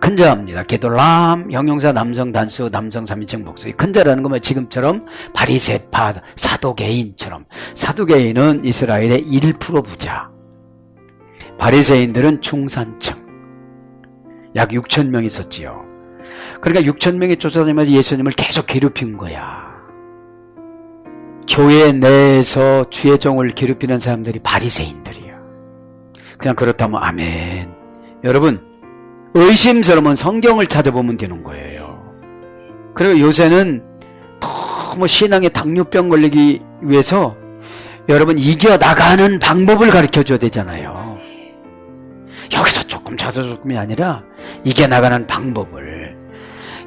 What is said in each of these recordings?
큰 자입니다. 게돌람, 형용사 남성 단수, 남성 3인칭 복수. 큰 자라는 거면 지금처럼 바리세파, 사도개인처럼. 사도개인은 이스라엘의 1% 부자. 바리새인들은 중산층. 약 6천 명 있었지요. 그러니까 6천 명이 쫓아다니면서 예수님을 계속 괴롭힌 거야. 교회 내에서 주의 종을 괴롭히는 사람들이 바리새인들이야. 그냥 그렇다면 아멘. 여러분 의심스러우면 성경을 찾아보면 되는 거예요. 그리고 요새는 너무 신앙에 당뇨병 걸리기 위해서 여러분 이겨나가는 방법을 가르쳐 줘야 되잖아요. 여기서 조금 저기서 조금이 아니라 이겨나가는 방법을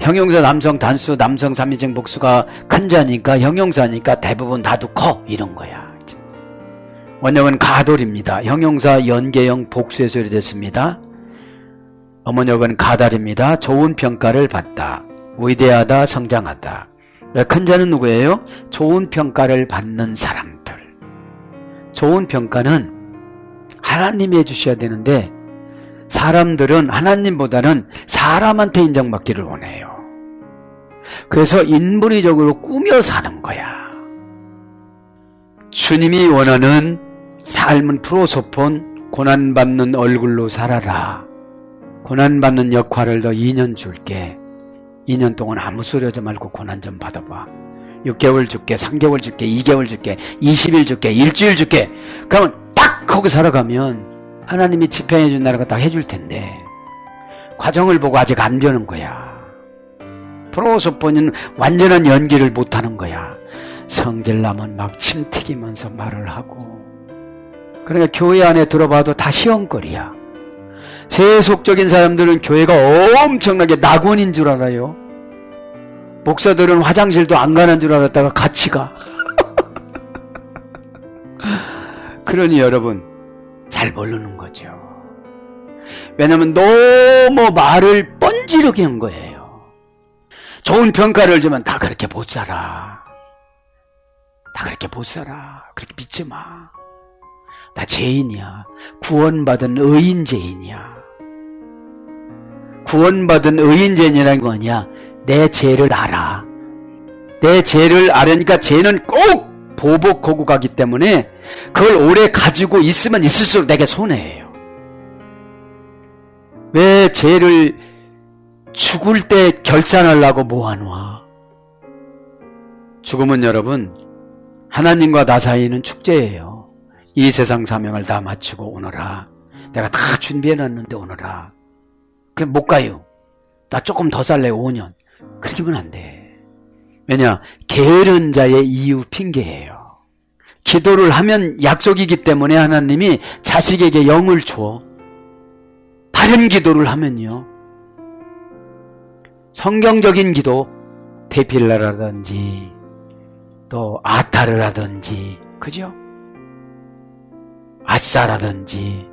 형용사 남성 단수 남성 3인칭 복수가 큰 자니까 형용사니까 대부분 나도 커 이런 거야. 원형은 가돌입니다. 형용사 연계형 복수의 소리 됐습니다. 어머니역은 가달입니다. 좋은 평가를 받다. 위대하다, 성장하다. 큰 자는 누구예요? 좋은 평가를 받는 사람들. 좋은 평가는 하나님이 해주셔야 되는데 사람들은 하나님보다는 사람한테 인정받기를 원해요. 그래서 인본의적으로 꾸며 사는 거야. 주님이 원하는 삶은 프로소폰 고난받는 얼굴로 살아라. 고난받는 역할을 더 2년 줄게. 2년 동안 아무 소리 하지 말고 고난 좀 받아봐. 6개월 줄게, 3개월 줄게, 2개월 줄게, 20일 줄게, 일주일 줄게. 그러면 딱 거기 살아가면 하나님이 집행해 준 나라가 다 해줄 텐데 과정을 보고 아직 안 되는 거야. 프로소폰은 완전한 연기를 못하는 거야. 성질나면 막 침튀기면서 말을 하고 그러니까 교회 안에 들어봐도 다 시험거리야. 세속적인 사람들은 교회가 엄청나게 낙원인 줄 알아요. 목사들은 화장실도 안 가는 줄 알았다가 같이 가. 그러니 여러분 잘 모르는 거죠. 왜냐면 너무 말을 뻔지르게 한 거예요. 좋은 평가를 주면 다 그렇게 못 살아. 다 그렇게 못 살아. 그렇게 믿지 마. 나 죄인이야. 구원받은 의인 죄인이야. 구원받은 의인 죄인이라는 건 뭐냐? 내 죄를 알아. 내 죄를 알으니까 죄는 꼭 보복하고 가기 때문에 그걸 오래 가지고 있으면 있을수록 내게 손해예요. 왜 죄를 죽을 때 결산하려고 모아놓아? 죽음은 여러분 하나님과 나 사이는 축제예요. 이 세상 사명을 다 마치고 오너라. 내가 다 준비해놨는데 오너라. 그냥 못 가요. 나 조금 더 살래 5년. 그렇게 하면 안 돼. 왜냐? 게으른 자의 이유 핑계예요. 기도를 하면 약속이기 때문에 하나님이 자식에게 영을 줘. 바른 기도를 하면요. 성경적인 기도, 테필라라든지, 또 아타르라든지, 그죠? 아싸라든지,